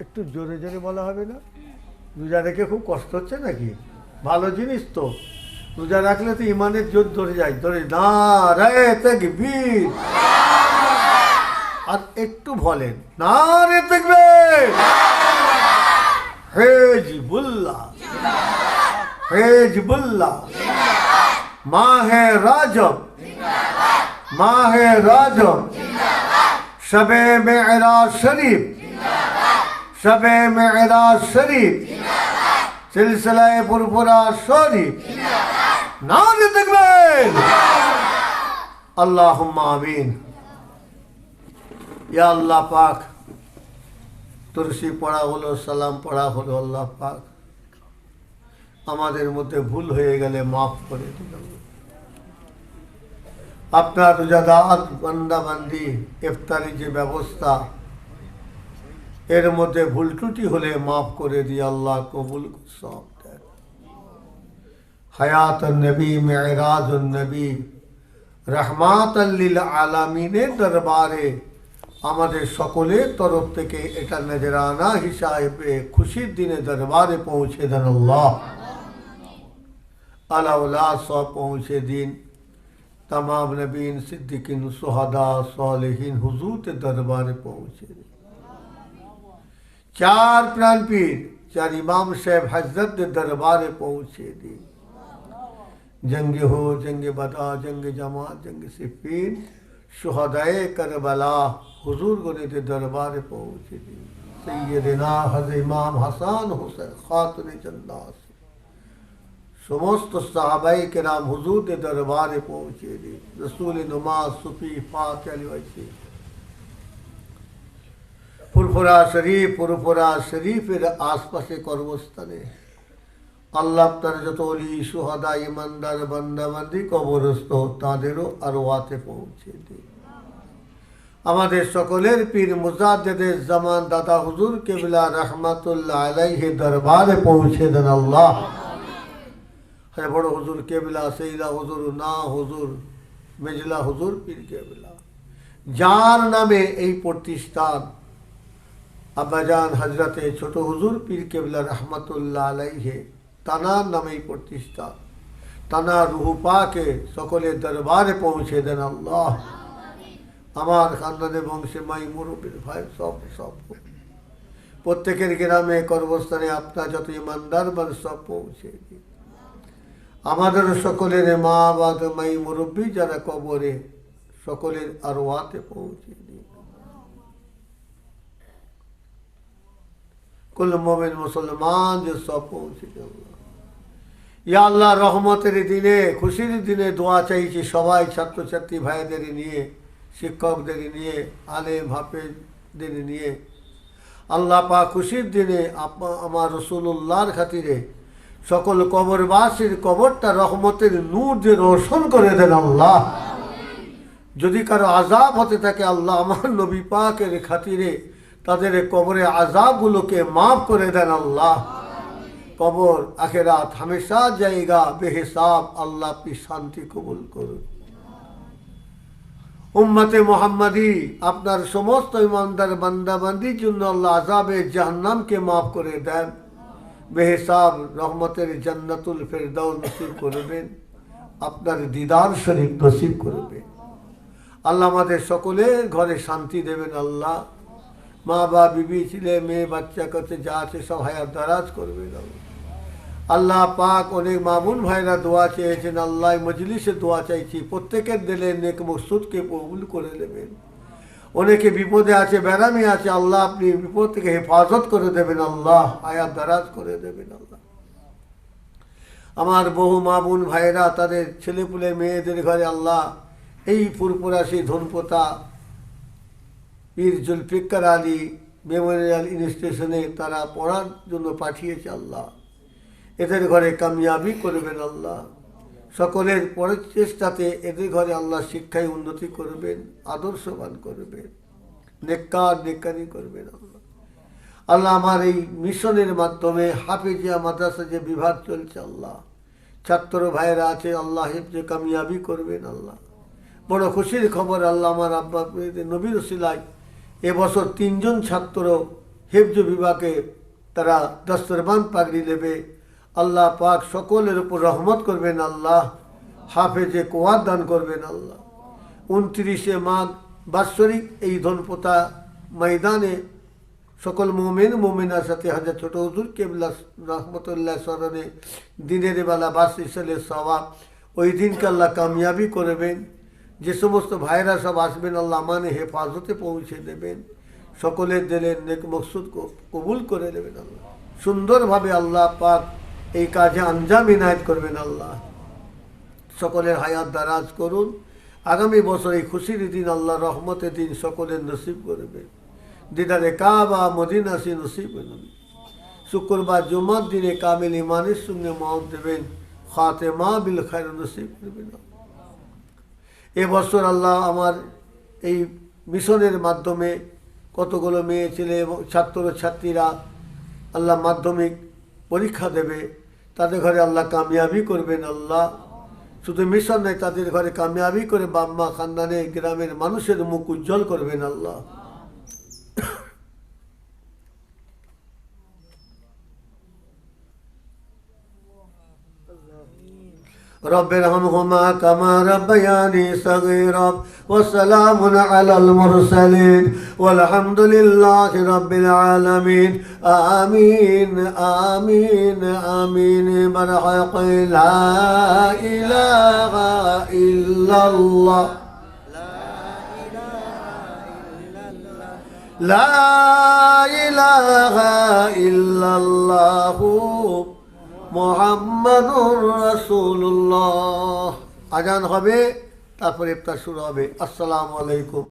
একটু জোরে জোরে বলা হবে না? রোজা রেখে খুব কষ্ট হচ্ছে নাকি? ভালো জিনিস তো। রোজা রাখলে তো ইমানের জোর ধরে যায়। ধরে না রে বীর আর একটু বলেন না রে দেখবে হে জিবুল্লাহ হে জিবুল্লাহ মাহে রাজব মাহে রাজব। শবে মেরাজ শরীফ শবে মেরাজ শরীফ। সিলসিলায় পুরপুরা শরীফ। নাম দেখবেন। আল্লাহ আমিন। ইয়া আল্লাহ পাক। তুলসী পড়া হলো, সালাম পড়া হলো, আল্লাহ পাক। আমাদের মধ্যে ভুল হয়ে গেলে মাফ করে দিল। আপনার রোজাদার বান্দাবান্দি ইফতারি যে ব্যবস্থা এর মধ্যে ভুল ত্রুটি হলে মাফ করে দিয়ে আল্লাহ কবুল সব দেন হায়াত নবী মেরাজ নবী রহমাত আল্লিল আলামিনের দরবারে আমাদের সকলের তরফ থেকে এটা নজরানা হিসাবে খুশির দিনে দরবারে পৌঁছে দেন আল্লাহ আলাউলা সব পৌঁছে দিন तमाम नबीन सिद्दीकिन सुहदा सालिहीन हुजूर के दरबार पहुँचे ચાર પ્રાણપીર ચાર ઇમામ સાહેબ હઝરત દરબારે પહોંચે દે જંગે હો જંગે બતા જંગે જમાત જંગે સિફીન শুহদায়ে কারবালা হুজুর গণিতে দরবারে পৌঁছে দিন সৈয়দিনা হজ ইমাম হাসান হোসেন খাতুন জন্নাস সমস্ত সাহাবাই কেরাম হুজুর দরবারে পৌঁছে দিন রসুল নুমা সুফি ফাতে আলী ফুরফুরা শরীফ ফুরফুরা শরীফের আশপাশে কর্মস্থানে আল্লাহ তার যত অলি, সুহাদা, ইমানদার, বান্দাবান্দি, কবরস্থ, তাদেরও আরও ওয়াতে পৌঁছে দিন। আমাদের সকলের পীর মুজাদ্দেদের জামান দাদা হুজুর কেবলা রহমাতুল্লাহ আলাইহে দরবারে পৌঁছে দেন আল্লাহ। হ্যাঁ বড় হুজুর কেবলা সেইলা হুজুর, না হুজুর, মেজলা হুজুর, পীর কেবলা। যার নামে এই প্রতিষ্ঠান আব্বাজান হজরতে ছোট হুজুর পীর কেবলা রহমতুল্লাহ আলাইহে তানার নামে এই প্রতিষ্ঠান তানা রুহু পাকে সকলের দরবারে পৌঁছে দেন আল্লাহ। আমার খানদানে বংশে মাই মুরব্বীর ভাই সব সব। প্রত্যেকের গ্রামে কর্মস্থানে আপনার যত ইমানদার মান সব পৌঁছে দিন। আমাদের সকলের মা বাদ মাই মুরব্বী যারা কবরে, সকলের আরোয়াতে পৌঁছে দিন। কুল মোমেন মুসলমান, যে সব পৌঁছে দিন ইয়া আল্লাহ, রহমতের দিনে, খুশির দিনে দোয়া চাইছি সবাই, ছাত্রছাত্রী ভাইদের নিয়ে, শিক্ষকদের নিয়ে আলে ভাপেদের নিয়ে। আল্লাহ পা খুশির দিনে আমার রসুল্লাহর খাতিরে সকল কবরবাসীর কবরটা রহমতের নূর দিয়ে রোশন করে দেন আল্লাহ। যদি কারও আজাব হতে থাকে, আল্লাহ আমার নবী পাকের খাতিরে তাদের কবরে আজাবগুলোকে মাফ করে দেন আল্লাহ। কবর আখেরাত হামেশা জায়গা, বেহেসাব আল্লাহ আপনি শান্তি কবুল করুন। উম্মতে মোহাম্মদী, আপনার সমস্ত ইমানদার বান্দাবান্দির জন্য আল্লাহ আজাবে জাহান্নামকে মাফ করে দেন। বেহেসাব, রহমতের জান্নাতুল ফেরদাউ নসিব করবেন আপনার দিদার শরীফ নসিব করবেন আল্লাহ আমাদের সকলের ঘরে শান্তি দেবেন আল্লাহ। মা বা বিবি ছেলে মেয়ে বাচ্চা কাছে যা আছে সব হায়াত দারাজ করবে আল্লাহ পাক অনেক মামুন ভাইরা দোয়া চেয়েছেন, আল্লাহ মজলিসে দোয়া চাইছি, প্রত্যেকের দিলে নেক মকসুদকে কবুল করে নেবেন। অনেকে বিপদে আছে, ব্যারামে আছে, আল্লাহ আপনি বিপদ থেকে হেফাজত করে দেবেন, আল্লাহ আয়াত দারাজ করে দেবেন, আল্লাহ। আমার বহু মা বোন ভাইরা, তাদের ছেলেপুলে মেয়েদের ঘরে আল্লাহ এই ফুরপুরাশি ধনপোতা পীর জুলফিকার আলী মেমোরিয়াল ইনস্টিটিউশনে তারা পড়ার জন্য পাঠিয়েছে আল্লাহ। এদের ঘরে কামিয়াবি করবেন আল্লাহ। সকলের পরের চেষ্টাতে এদের ঘরে আল্লাহ শিক্ষায় উন্নতি করবেন, আদর্শবান করবেন নেকারি করবেন আল্লাহ। আল্লাহ আমার এই মিশনের মাধ্যমে হাফিজিয়া মাদ্রাসা যে বিভাগ চলছে আল্লাহ, ছাত্র ভাইয়েরা আছে, আল্লাহ যে কামিয়াবি করবেন আল্লাহ। বড় খুশির খবর আল্লাহ আমার আব্বা নবীর সিলাই এবছর তিনজন ছাত্র হেফজ বিভাগে তারা দস্তরবান পাগড়ি নেবে আল্লাহ পাক সকলের উপর রহমত করবেন আল্লাহ। হাফেজে কোয়ার দান করবেন আল্লাহ। উনত্রিশে মাঘ বাৎসরিক এই ধনপোতা ময়দানে সকল মোমেন মোমেনার সাথে হাজার ছোট হুজুর কেবলা রহমতুল্লাহ স্মরণে দিনের বেলা বাস ইসালের সবাব ওই দিনকে আল্লাহ কামিয়াবি করবেন। যে সমস্ত ভাইরা সব আসবেন, আল্লাহ মানে হেফাজতে পৌঁছে দেবেন। সকলের দিলের নেক মকসুদ কবুল করে নেবেন আল্লাহ। সুন্দরভাবে আল্লাহ পাক এই কাজে আঞ্জাম ইনায়ত করবেন আল্লাহ। সকলের হায়াত দারাজ করুন। আগামী বছর এই খুশির দিন আল্লাহ রহমতের দিন সকলের নসিব করবেন দিদারে কাবা মদিনাসি নসিব শুক্রবার জুমার দিনে কামিল ইমানের সঙ্গে মত দেবেন। খাতে মা বিল খায়ের নসিব করবেন এবছর আল্লাহ আমার এই মিশনের মাধ্যমে কতগুলো মেয়ে, ছেলে এবং ছাত্র ছাত্রীরা আল্লাহ মাধ্যমিক পরীক্ষা দেবে। তাদের ঘরে আল্লাহ কামিয়াবি করবেন আল্লাহ। শুধু মিশন নেই তাদের ঘরে কামিয়াবি করে বাম্মা খানদানে গ্রামের মানুষের মুখ উজ্জ্বল করবেন আল্লাহ। رب ارحمهما كما ربياني صغيرا وسلام على المرسلين والحمد لله رب العالمين آمين آمين آمين برحق لا إله إلا الله لا إله إلا الله রাসূলুল্লাহ। আজান হবে তারপরে ইফতার শুরু হবে। আসসালামু আলাইকুম।